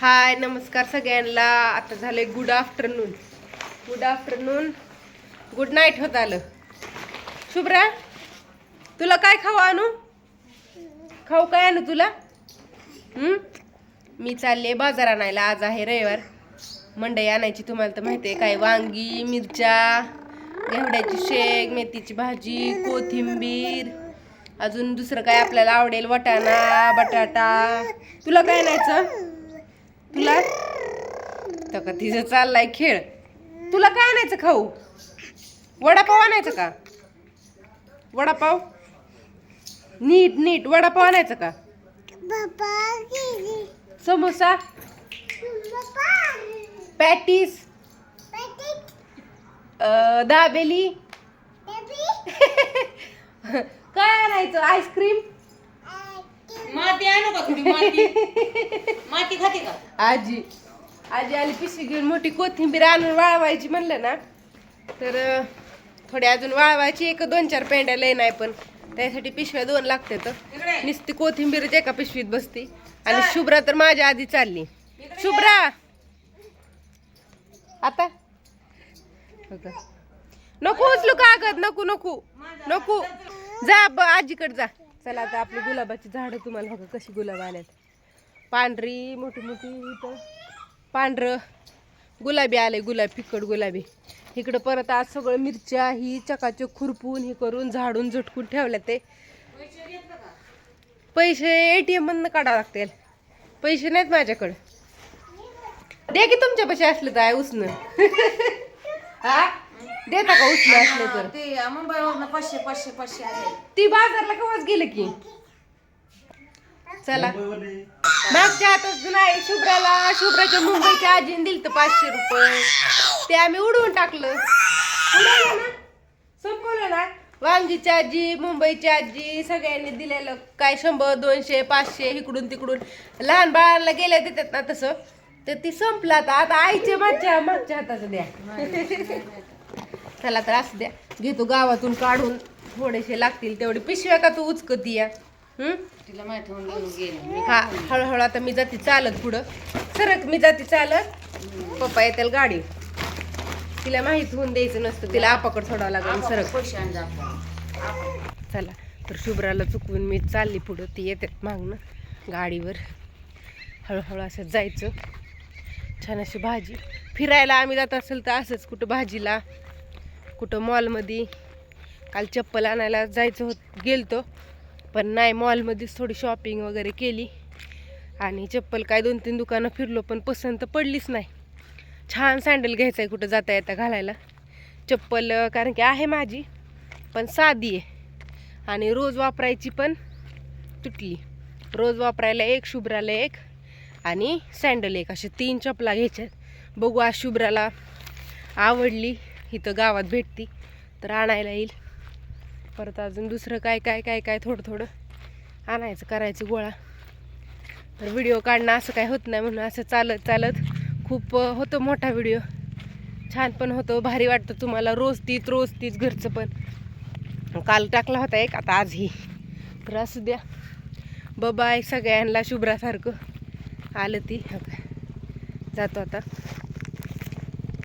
हाय नमस्कार सगळ्यांना. आता झाले good afternoon good afternoon good night होत आलं. शुभ्रा तुला काय खाऊ आणू? खाऊ काय आणू तुला? मी चालले बाजार आणायला. आज आहे रविवार. मंडई आणायची तुम्हाला तर माहिती आहे. काय वांगी मिरच्या घेवड्याची शेग मेथीची भाजी कोथिंबीर. अजून दुसरं काय आपल्याला आवडेल? वटाणा बटाटा. तुला काय आणायचं? तुला? तर का तिचं चाललाय खेळ. तुला काय आणायचं खाऊ? वडापाव आणायचं का? वडापाव? नीट नीट. वडापाव आणायचं का? समोसा? पॅटीस? दाबेली. काय आणायचं? आईस्क्रीम? थोडी माती. माती खाते का? आजी. आजी आली पिशवी घेऊन मोठी कोथिंबीर आणून वाळवायची म्हणलं ना तर थोडी अजून वाळवायची. एक दोन चार पेंड्या लय नाही पण त्यासाठी पिशव्या दोन लागते तर इकडे. नुसती कोथिंबीर एका पिशवीत बसती. आणि शुभ्रा तर माझ्या आधी चालली. शुभ्रा! आता? हो? नको उचलू कागद नको नको. नको. जा आजीकडे जा. चला आता आपली गुलाबाची झाडं तुम्हाला बघा कशी गुलाब आल्यात. पांढरी मोठी मोठी इथं. पांढरं. गुलाबी आले गुलाब फिकट गुलाबी. इकडं परत आज सगळं मिरच्या ही चकाचक खुरपून हे करून झाडून झटकून ठेवल्या ते. पैसे ए टी मधनं काढावं लागतील. पैसे नाहीत माझ्याकडं. दे की तुमच्या पैसे असलं तर आहे उसनं? हा? देता का उसनं असलं तर? ते मुंबईवरनं पाचशे पाचशे पाचशे आले. ती बाजारला केव्हाच गेलं की? चला. मागच्या हातात नाही शुभ्राला. शुभ्राच्या मुंबईच्या आजीने दिलं तर पाचशे रुपये. ते आम्ही उडवून टाकलं. उडवलं ना. संपवलं ना. वांगीची आजी मुंबईची आजी सगळ्यांनी दिलेलं. काय शंभर दोनशे पाचशे इकडून तिकडून. लहान बाळांना गेल्या देतात ना तसं. तर ती संपलं आता. आता आईच्या मागच्या मागच्या हाताचं द्या. चला तर असू द्या. घेतो गावातून काढून. थोडेसे लागतील तेवढे. पिशव्या का तू उचकती या? तिला माहिती हा हळूहळू आता मी जाते चालत पुढं. सरक मी जाते चालत. पप्पा येतील गाडी तिला माहीत होऊन द्यायचं नसतं. तिला आपाकड सोडावं लागेल सरक. चला तर शुभ्राला चुकवून मी चालली पुढं. ती येतात मागणं गाडीवर. हळूहळू असं जायचं. छान अशी भाजी. फिरायला आम्ही जात असेल तर असंच कुठं भाजीला. कुठं मॉलमध्ये. काल चप्पल आणायला जायचं होत गेलतो. पण नाही मॉलमध्येच थोडी शॉपिंग वगैरे केली. आणि चप्पल काय दोन तीन दुकानं फिरलो पण पसंत पडलीच नाही. छान सँडल घ्यायचं आहे कुठं जाता येता घालायला. चप्पल कारण की आहे माझी पण साधी आहे. आणि रोज वापरायची पण तुटली. रोज वापरायला एक शुभ्राला एक आणि सँडल एक. असे तीन चपला घ्यायच्यात. बघू आज शुभ्राला आवडली. इथं गावात भेटती. तर आणायला येईल. परत अजून दुसरं काय काय काय काय थोडं थोडं आणायचं करायचं गोळा. तर व्हिडिओ काढणं असं काय होत नाही म्हणून असं चालत चालत खूप होतो मोठा व्हिडिओ. छान पण होतो भारी वाटतं तुम्हाला. रोज तीच रोज तीच घरचं पण. काल टाकला होता एक आता आजही. तर असू द्या. बबाय सगळ्यांना शुभ्रासारखं. आलं ती. जातो आता.